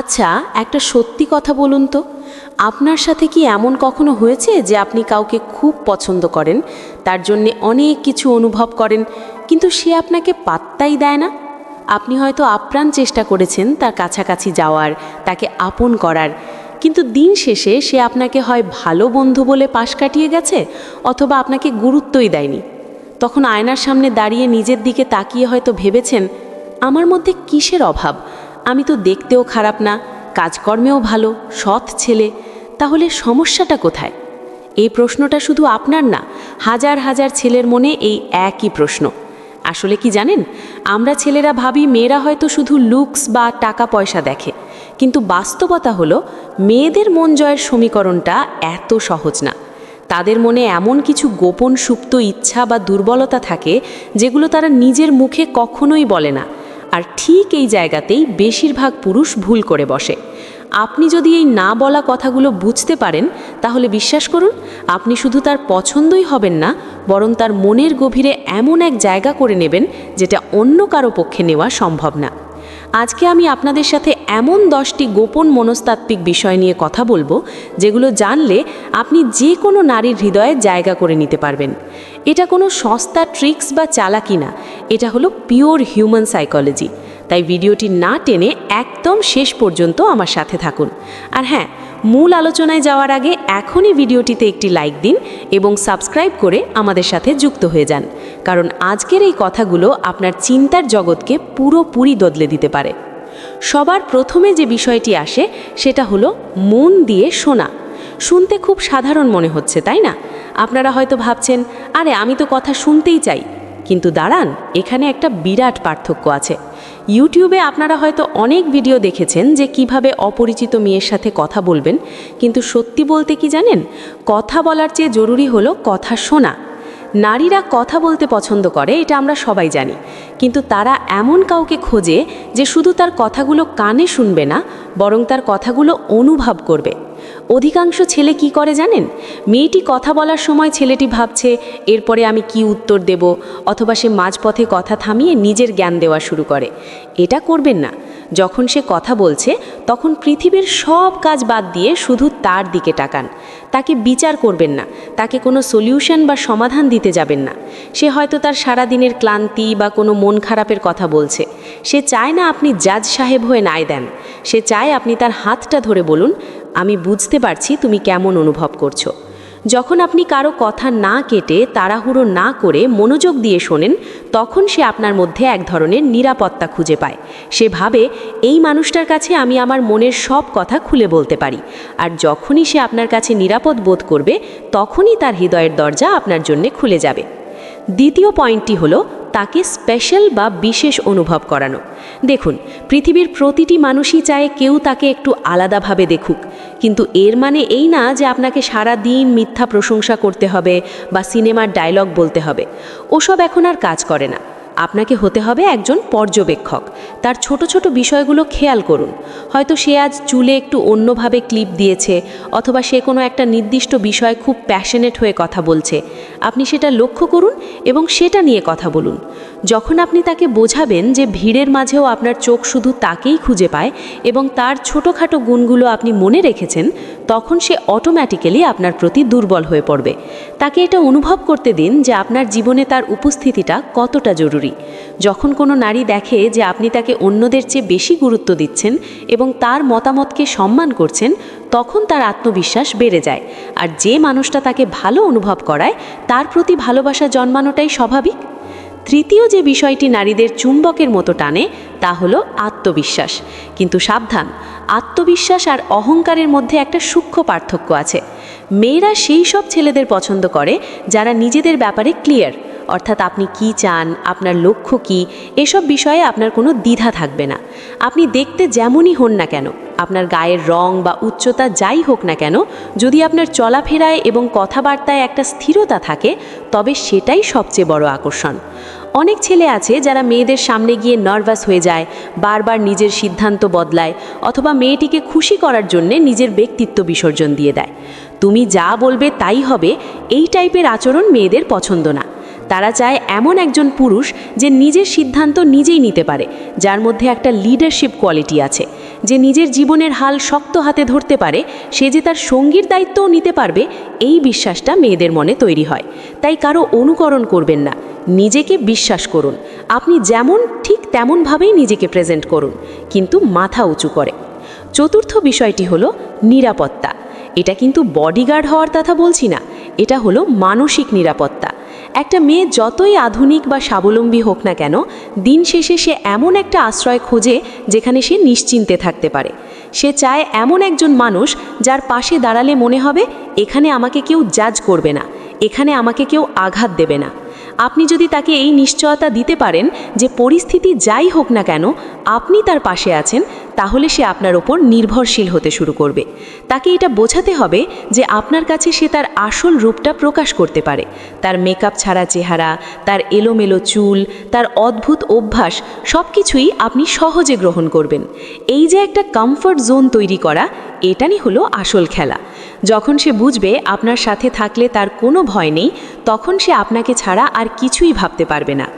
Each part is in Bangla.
আচ্ছা একটা সত্যি কথা বলুন তো। আপনার সাথে কি এমন কখনো হয়েছে যে আপনি কাউকে খুব পছন্দ করেন, তার জন্যে অনেক কিছু অনুভব করেন, কিন্তু সে আপনাকে পাত্তাই দেয় না? আপনি হয়তো আপ্রাণ চেষ্টা করেছেন তার কাছাকাছি যাওয়ার, তাকে আপন করার, কিন্তু দিন শেষে সে আপনাকে হয় ভালো বন্ধু বলে পাশ কাটিয়ে গেছে অথবা আপনাকে গুরুত্বই দেয়নি। তখন আয়নার সামনে দাঁড়িয়ে নিজের দিকে তাকিয়ে হয়তো ভেবেছেন, আমার মধ্যে কিসের অভাব? আমি তো দেখতেও খারাপ না, কাজকর্মেও ভালো, সৎ ছেলে, তাহলে সমস্যাটা কোথায়? এই প্রশ্নটা শুধু আপনার না, হাজার হাজার ছেলের মনে এই একই প্রশ্ন। আসলে কি জানেন, আমরা ছেলেরা ভাবি মেয়েরা হয়তো শুধু লুকস বা টাকা পয়সা দেখে, কিন্তু বাস্তবতা হলো মেয়েদের মন জয়ের সমীকরণটা এত সহজ না। তাদের মনে এমন কিছু গোপন সুপ্ত ইচ্ছা বা দুর্বলতা থাকে, যেগুলো তারা নিজের মুখে কখনোই বলে না। আর ঠিক এই জায়গাতেই বেশিরভাগ পুরুষ ভুল করে বসে। আপনি যদি এই না বলা কথাগুলো বুঝতে পারেন, তাহলে বিশ্বাস করুন, আপনি শুধু তার পছন্দই হবেন না, বরং তার মনের গভীরে এমন এক জায়গা করে নেবেন যেটা অন্য কারও পক্ষে নেওয়া সম্ভব না। আজকে আমি আপনাদের সাথে এমন দশটি গোপন মনস্তাত্ত্বিক বিষয় নিয়ে কথা বলব, যেগুলো জানলে আপনি যে কোনো নারীর হৃদয়ে জায়গা করে নিতে পারবেন। এটা কোনো সস্তা ট্রিক্স বা চালাকি না, এটা হলো পিওর হিউম্যান সাইকোলজি। তাই ভিডিওটি না টেনে একদম শেষ পর্যন্ত আমার সাথে থাকুন। আর হ্যাঁ মূল আলোচনায় যাওয়ার আগে এখনই ভিডিওটিতে একটি লাইক দিন এবং সাবস্ক্রাইব করে আমাদের সাথে যুক্ত হয়ে যান। কারণ আজকের এই কথাগুলো আপনার চিন্তার জগৎকে পুরোপুরি বদলে দিতে পারে। সবার প্রথমে যে বিষয়টি আসে, সেটা হলো মন দিয়ে শোনা। শুনতে খুব সাধারণ মনে হচ্ছে, তাই না? আপনারা হয়তো ভাবছেন, আরে, আমি তো কথা শুনতেই চাই। কিন্তু দাঁড়ান, এখানে একটা বিরাট পার্থক্য আছে। ইউটিউবে আপনারা হয়তো অনেক ভিডিও দেখেছেন যে কীভাবে অপরিচিত মেয়ের সাথে কথা বলবেন, কিন্তু সত্যি বলতে কি জানেন? কথা বলার চেয়ে জরুরি হলো কথা শোনা। নারীরা কথা বলতে পছন্দ করে, এটা আমরা সবাই জানি। কিন্তু তারা এমন কাউকে খোঁজে যে শুধু তার কথাগুলো কানে শুনবে না, বরং তার কথাগুলো অনুভব করবে। অধিকাংশ ছেলে কি করে জানেন? মেয়েটি কথা বলার সময় ছেলেটি ভাবছে, এরপরে আমি কি উত্তর দেব? অথবা সে মাঝপথে কথা থামিয়ে নিজের জ্ঞান দেওয়া শুরু করে। এটা করবেন না। যখন সে কথা বলছে, তখন পৃথিবীর সব কাজ বাদ দিয়ে শুধু তার দিকে তাকান। তাকে বিচার করবেন না। তাকে কোনো সলিউশন বা সমাধান দিতে যাবেন না। সে হয়তো তার সারাদিনের ক্লান্তি বা কোনো মন খারাপের কথা বলছে। সে চায় না আপনি জাজ সাহেব হয়ে নায় দেন। সে চায় আপনি তার হাতটা ধরে বলুন আমি বুঝতে পারছি তুমি কেমন অনুভব করছ। যখন আপনি কারও কথা না কেটে তাড়াহুড়ো না করে মনোযোগ দিয়ে শোনেন, তখন সে আপনার মধ্যে এক ধরনের নিরাপত্তা খুঁজে পায়। সে ভাবে, এই মানুষটার কাছে আমি আমার মনের সব কথা খুলে বলতে পারি। আর যখনই সে আপনার কাছে নিরাপদ বোধ করবে, তখনই তার হৃদয়ের দরজা আপনার জন্যে খুলে যাবে। দ্বিতীয় পয়েন্টটি হলো তাকে স্পেশাল বা বিশেষ অনুভব করানো। দেখুন, পৃথিবীর প্রতিটি মানুষই চায় কেউ তাকে একটু আলাদাভাবে দেখুক। কিন্তু এর মানে এই না যে আপনাকে সারা দিন মিথ্যা প্রশংসা করতে হবে বা সিনেমার ডায়লগ বলতে হবে। ওসব এখন আর কাজ করে না। আপনাকে হতে হবে একজন পর্যবেক্ষক। তার ছোট ছোট বিষয়গুলো খেয়াল করুন। হয়তো সে আজ চুলে একটু অন্যভাবে ক্লিপ দিয়েছে অথবা সে কোনো একটা নির্দিষ্ট বিষয় খুব প্যাশনেট হয়ে কথা বলছে। আপনি সেটা লক্ষ্য করুন এবং সেটা নিয়ে কথা বলুন। যখন আপনি তাকে বোঝাবেন যে ভিড়ের মাঝেও আপনার চোখ শুধু তাকেই খুঁজে পায় এবং তার ছোটোখাটো গুণগুলো আপনি মনে রেখেছেন, তখন সে অটোম্যাটিক্যালি আপনার প্রতি দুর্বল হয়ে পড়বে। তাকে এটা অনুভব করতে দিন যে আপনার জীবনে তার উপস্থিতিটা কতটা জরুরি। যখন কোনো নারী দেখে যে আপনি তাকে অন্যদের চেয়ে বেশি গুরুত্ব দিচ্ছেন এবং তার মতামতকে সম্মান করছেন, তখন তার আত্মবিশ্বাস বেড়ে যায়। আর যে মানুষটা তাকে ভালো অনুভব করায়, তার প্রতি ভালোবাসা জন্মানোটাই স্বাভাবিক। তৃতীয় যে বিষয়টি নারীদের চুম্বকের মতো টানে, তা হলো আত্মবিশ্বাস। কিন্তু সাবধান, আত্মবিশ্বাস আর অহংকারের মধ্যে একটা সূক্ষ্ম পার্থক্য আছে। মেয়েরা সেই সব ছেলেদের পছন্দ করে যারা নিজেদের ব্যাপারে ক্লিয়ার, অর্থাৎ আপনি কি চান, আপনার লক্ষ্য কি, এসব বিষয়ে আপনার কোনো দ্বিধা থাকবে না। আপনি দেখতে যেমনই হন না কেন, আপনার গায়ের রং বা উচ্চতা যাই হোক না কেন, যদি আপনার চলাফেরায় এবং কথাবার্তায় একটা স্থিরতা থাকে, তবে সেটাই সবচেয়ে বড় আকর্ষণ। অনেক ছেলে আছে যারা মেয়েদের সামনে গিয়ে নার্ভাস হয়ে যায়, বারবার নিজের সিদ্ধান্ত বদলায় অথবা মেয়েটিকে খুশি করার জন্যে নিজের ব্যক্তিত্ব বিসর্জন দিয়ে দেয়। তুমি যা বলবে তাই হবে, এই টাইপের আচরণ মেয়েদের পছন্দ না। তারা চায় এমন একজন পুরুষ যে নিজের সিদ্ধান্ত নিজেই নিতে পারে, যার মধ্যে একটা লিডারশিপ কোয়ালিটি আছে। যে নিজের জীবনের হাল শক্ত হাতে ধরতে পারে, সে যে তার সঙ্গীর দায়িত্বও নিতে পারবে, এই বিশ্বাসটা মেয়েদের মনে তৈরি হয়। তাই কারও অনুকরণ করবেন না। নিজেকে বিশ্বাস করুন। আপনি যেমন, ঠিক তেমনভাবেই নিজেকে প্রেজেন্ট করুন, কিন্তু মাথা উঁচু করে। চতুর্থ বিষয়টি হলো নিরাপত্তা। এটা কিন্তু বডিগার্ড হওয়ার কথা বলছি না। এটা হলো মানসিক নিরাপত্তা। একটা মেয়ে যতই আধুনিক বা স্বাবলম্বী হোক না কেন, দিন শেষে সে এমন একটা আশ্রয় খোঁজে যেখানে সে নিশ্চিন্তে থাকতে পারে। সে চায় এমন একজন মানুষ যার পাশে দাঁড়ালে মনে হবে, এখানে আমাকে কেউ জাজ করবে না, এখানে আমাকে কেউ আঘাত দেবে না। আপনি যদি তাকে এই নিশ্চয়তা দিতে পারেন যে পরিস্থিতি যাই হোক না কেন, আপনি তার পাশে আছেন তাহলে সে আপনার ওপর নির্ভরশীল হতে শুরু করবে। তাকে এটা বোঝাতে হবে যে আপনার কাছে সে তার আসল রূপটা প্রকাশ করতে পারে। তার মেকআপ ছাড়া চেহারা, তার এলোমেলো চুল, তার অদ্ভুত অভ্যাস সব কিছুই আপনি সহজে গ্রহণ করবেন। এই যে একটা কমফর্ট জোন তৈরি করা এটাই হলো আসল খেলা। যখন সে বুঝবে আপনার সাথে থাকলে তার কোনো ভয় নেই, তখন সে আপনাকে ছাড়া আর কিছুই ভাবতে পারবে না।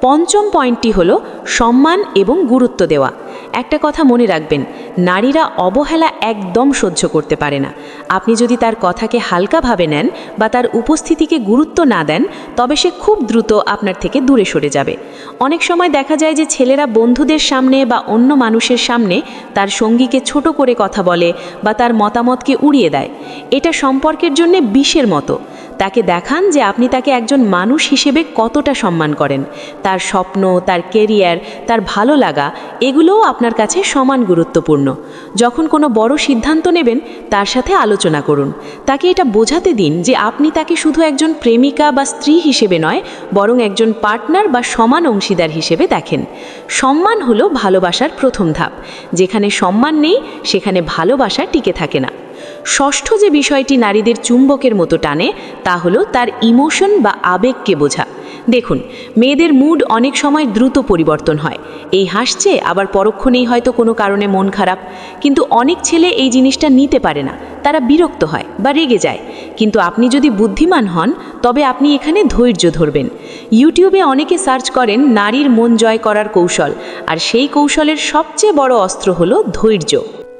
পঞ্চম পয়েন্টটি হলো সম্মান এবং গুরুত্ব দেওয়া। একটা কথা মনে রাখবেন, নারীরা অবহেলা একদম সহ্য করতে পারে না। আপনি যদি তার কথাকে হালকাভাবে নেন বা তার উপস্থিতিকে গুরুত্ব না দেন, তবে সে খুব দ্রুত আপনার থেকে দূরে সরে যাবে। অনেক সময় দেখা যায় যে ছেলেরা বন্ধুদের সামনে বা অন্য মানুষের সামনে তার সঙ্গীকে ছোট করে কথা বলে বা তার মতামতকে উড়িয়ে দেয়। এটা সম্পর্কের জন্য বিষের মতো। তাকে দেখান যে আপনি তাকে একজন মানুষ হিসেবে কতটা সম্মান করেন। তার স্বপ্ন, তার কেরিয়ার তার ভালো লাগা, এগুলোও আপনার কাছে সমান গুরুত্বপূর্ণ। যখন কোনো বড় সিদ্ধান্ত নেবেন, তার সাথে আলোচনা করুন। তাকে এটা বোঝাতে দিন যে আপনি তাকে শুধু একজন প্রেমিকা বা স্ত্রী হিসেবে নয়, বরং একজন পার্টনার বা সমান অংশীদার হিসেবে দেখেন। সম্মান হলো ভালোবাসার প্রথম ধাপ। যেখানে সম্মান নেই, সেখানে ভালোবাসা টিকে থাকে না। ষষ্ঠ যে বিষয়টি নারীদের চুম্বকের মতো টানে, তা হলো তার ইমোশন বা আবেগকে বোঝা। দেখুন, মেয়েদের মুড অনেক সময় দ্রুত পরিবর্তন হয়। এই হাসছে, আবার পরক্ষণেই হয়তো কোনো কারণে মন খারাপ। কিন্তু অনেক ছেলে এই জিনিসটা নিতে পারে না। তারা বিরক্ত হয় বা রেগে যায়। কিন্তু আপনি যদি বুদ্ধিমান হন, তবে আপনি এখানে ধৈর্য ধরবেন। ইউটিউবে অনেকে সার্চ করেন, নারীর মন জয় করার কৌশল। আর সেই কৌশলের সবচেয়ে বড় অস্ত্র হলো ধৈর্য।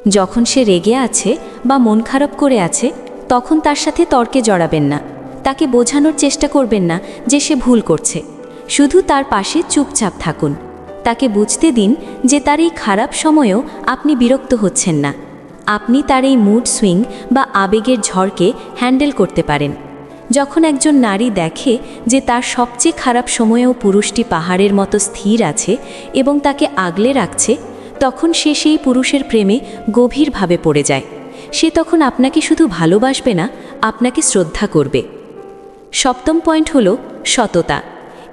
যখন সে রেগে আছে বা মন খারাপ করে আছে, তখন তার সাথে তর্কে জড়াবেন না। তাকে বোঝানোর চেষ্টা করবেন না যে সে ভুল করছে। শুধু তার পাশে চুপচাপ থাকুন। তাকে বুঝতে দিন যে তার এই খারাপ সময়েও আপনি বিরক্ত হচ্ছেন না। আপনি তার এই মুড সুইং বা আবেগের ঝড়কে হ্যান্ডেল করতে পারেন। যখন একজন নারী দেখে যে তার সবচেয়ে খারাপ সময়েও পুরুষটি পাহাড়ের মতো স্থির আছে এবং তাকে আগলে রাখছে তখন সে সেই পুরুষের প্রেমে গভীরভাবে পড়ে যায়। সে তখন আপনাকে শুধু ভালোবাসবে না, আপনাকে শ্রদ্ধা করবে। সপ্তম পয়েন্ট হলো সততা।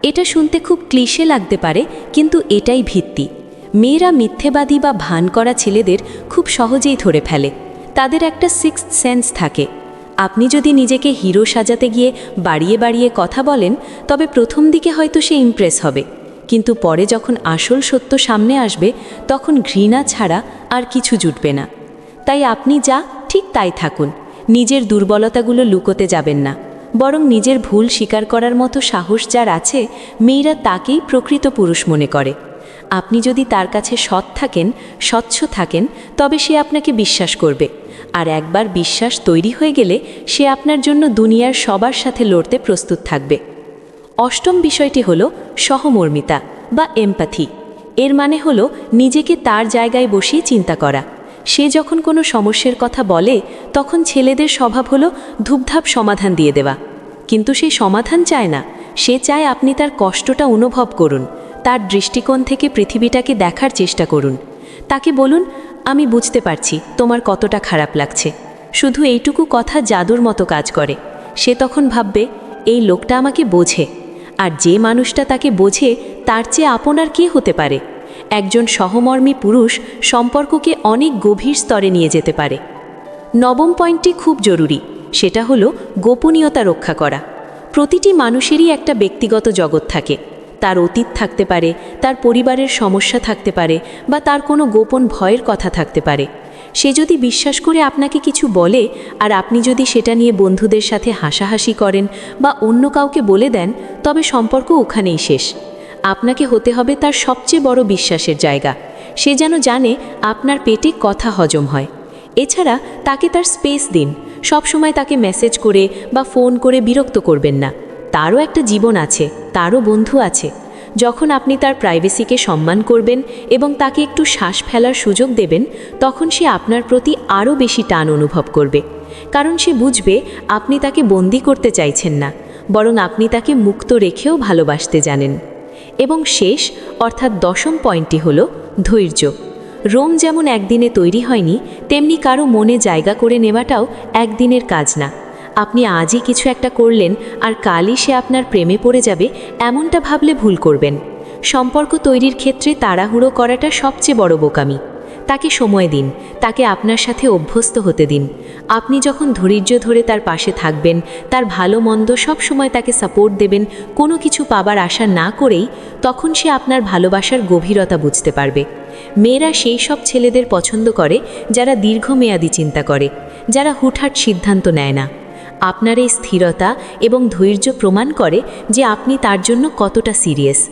এটা শুনতে খুব ক্লিশে লাগতে পারে, কিন্তু এটাই ভিত্তি। মেয়েরা মিথ্যেবাদী বা ভান করা ছেলেদের খুব সহজেই ধরে ফেলে। তাদের একটা সিক্স সেন্স থাকে। আপনি যদি নিজেকে হিরো সাজাতে গিয়ে বাড়িয়ে বাড়িয়ে কথা বলেন, তবে প্রথম দিকে হয়তো সে ইমপ্রেস হবে। কিন্তু পরে যখন আসল সত্য সামনে আসবে, তখন ঘৃণা ছাড়া আর কিছু জুটবে না। তাই আপনি যা, ঠিক তাই থাকুন। নিজের দুর্বলতাগুলো লুকোতে যাবেন না। বরং নিজের ভুল স্বীকার করার মতো সাহস যার আছে, মেয়েরা তাকেই প্রকৃত পুরুষ মনে করে। আপনি যদি তার কাছে সৎ থাকেন, স্বচ্ছ থাকেন, তবে সে আপনাকে বিশ্বাস করবে। আর একবার বিশ্বাস তৈরি হয়ে গেলে, সে আপনার জন্য দুনিয়ার সবার সাথে লড়তে প্রস্তুত থাকবে। অষ্টম বিষয়টি হল সহমর্মিতা বা এমপ্যাথি। এর মানে হল নিজেকে তার জায়গায় বসিয়ে চিন্তা করা। সে যখন কোনো সমস্যার কথা বলে, তখন ছেলেদের স্বভাব হলো ধূপধাপ সমাধান দিয়ে দেওয়া। কিন্তু সে সমাধান চায় না। সে চায় আপনি তার কষ্টটা অনুভব করুন, তার দৃষ্টিকোণ থেকে পৃথিবীটাকে দেখার চেষ্টা করুন। তাকে বলুন, আমি বুঝতে পারছি তোমার কতটা খারাপ লাগছে। শুধু এইটুকু কথা জাদুর মতো কাজ করে। সে তখন ভাববে, এই লোকটা আমাকে বোঝে। আর যে মানুষটা তাকে বোঝে, তার চেয়ে আপনার কে হতে পারে? একজন সহমর্মী পুরুষ সম্পর্ককে অনেক গভীর স্তরে নিয়ে যেতে পারে। নবম পয়েন্টটি খুব জরুরি, সেটা হলো গোপনীয়তা রক্ষা করা। প্রতিটি মানুষেরই একটা ব্যক্তিগত জগৎ থাকে। তার অতীত থাকতে পারে, তার পরিবারের সমস্যা থাকতে পারে বা তার কোনো গোপন ভয়ের কথা থাকতে পারে। সে যদি বিশ্বাস করে আপনাকে কিছু বলে আর আপনি যদি সেটা নিয়ে বন্ধুদের সাথে হাসাহাসি করেন বা অন্য কাউকে বলে দেন, তবে সম্পর্ক ওখানেই শেষ। আপনাকে হতে হবে তার সবচেয়ে বড় বিশ্বাসের জায়গা। সে যেন জানে আপনার পেটে কথা হজম হয়। এছাড়া তাকে তার স্পেস দিন। সবসময় তাকে মেসেজ করে বা ফোন করে বিরক্ত করবেন না। তারও একটা জীবন আছে, তারও বন্ধু আছে। যখন আপনি তার প্রাইভেসিকে সম্মান করবেন এবং তাকে একটু শ্বাস ফেলার সুযোগ দেবেন, তখন সে আপনার প্রতি আরও বেশি টান অনুভব করবে। কারণ সে বুঝবে আপনি তাকে বন্দি করতে চাইছেন না, বরং আপনি তাকে মুক্ত রেখেও ভালোবাসতে জানেন। এবং শেষ, অর্থাৎ দশম পয়েন্টটি হল ধৈর্য। রোম যেমন একদিনে তৈরি হয়নি, তেমনি কারও মনে জায়গা করে নেওয়াটাও একদিনের কাজ না। আপনি আজই কিছু একটা করলেন আর কালই সে আপনার প্রেমে পড়ে যাবে, এমনটা ভাবলে ভুল করবেন। সম্পর্ক তৈরির ক্ষেত্রে তাড়াহুড়ো করাটা সবচেয়ে বড় বোকামি। তাকে সময় দিন, তাকে আপনার সাথে অভ্যস্ত হতে দিন। আপনি যখন ধৈর্য ধরে তার পাশে থাকবেন, তার ভালো মন্দ সব সময় তাকে সাপোর্ট দেবেন, কোনো কিছু পাবার আশা না করেই, তখন সে আপনার ভালোবাসার গভীরতা বুঝতে পারবে। মেয়েরা সেই সব ছেলেদের পছন্দ করে, যারা দীর্ঘমেয়াদী চিন্তা করে, যারা হুটহাট সিদ্ধান্ত নেয় না। আপনার এই স্থিরতা এবং ধৈর্য প্রমাণ করে যে আপনি তার জন্য কতটা সিরিয়াস।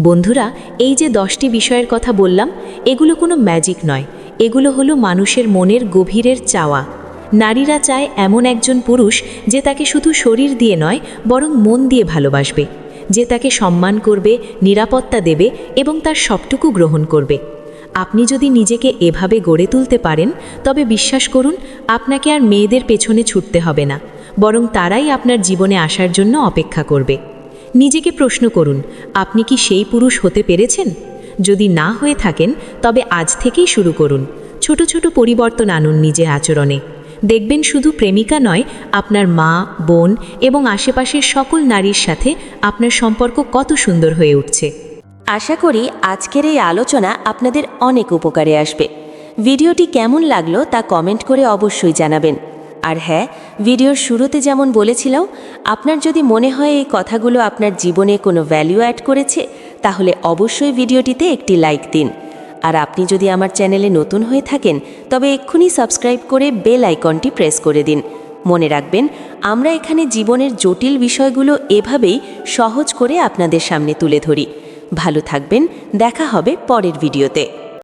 বন্ধুরা, এই যে দশটি বিষয়ের কথা বললাম, এগুলো কোনো ম্যাজিক নয়। এগুলো হলো মানুষের মনের গভীরের চাওয়া। নারীরা চায় এমন একজন পুরুষ যে তাকে শুধু শরীর দিয়ে নয়, বরং মন দিয়ে ভালোবাসবে। যে তাকে সম্মান করবে, নিরাপত্তা দেবে এবং তার সবটুকু গ্রহণ করবে। আপনি যদি নিজেকে এভাবে গড়ে তুলতে পারেন, তবে বিশ্বাস করুন, আপনাকে আর মেয়েদের পেছনে ছুটতে হবে না। বরং তারাই আপনার জীবনে আসার জন্য অপেক্ষা করবে। নিজেকে প্রশ্ন করুন, আপনি কি সেই পুরুষ হতে পেরেছেন? যদি না হয়ে থাকেন, তবে আজ থেকেই শুরু করুন। ছোট ছোট পরিবর্তন আনুন নিজের আচরণে। দেখবেন শুধু প্রেমিকা নয়, আপনার মা, বোন এবং আশেপাশের সকল নারীর সাথে আপনার সম্পর্ক কত সুন্দর হয়ে উঠছে। আশা করি আজকের এই আলোচনা আপনাদের অনেক উপকারে আসবে। ভিডিওটি কেমন লাগল তা কমেন্ট করে অবশ্যই জানাবেন। আর হ্যাঁ ভিডিওর শুরুতে যেমন বলেছিলাম, আপনার যদি মনে হয় এই কথাগুলো আপনার জীবনে কোনো ভ্যালু অ্যাড করেছে, তাহলে অবশ্যই ভিডিওটিতে একটি লাইক দিন। আর আপনি যদি আমার চ্যানেলে নতুন হয়ে থাকেন, তবে এক্ষুনি সাবস্ক্রাইব করে বেল আইকনটি প্রেস করে দিন। মনে রাখবেন, আমরা এখানে জীবনের জটিল বিষয়গুলো এভাবেই সহজ করে আপনাদের সামনে তুলে ধরি। ভালো থাকবেন, দেখা হবে পরের ভিডিওতে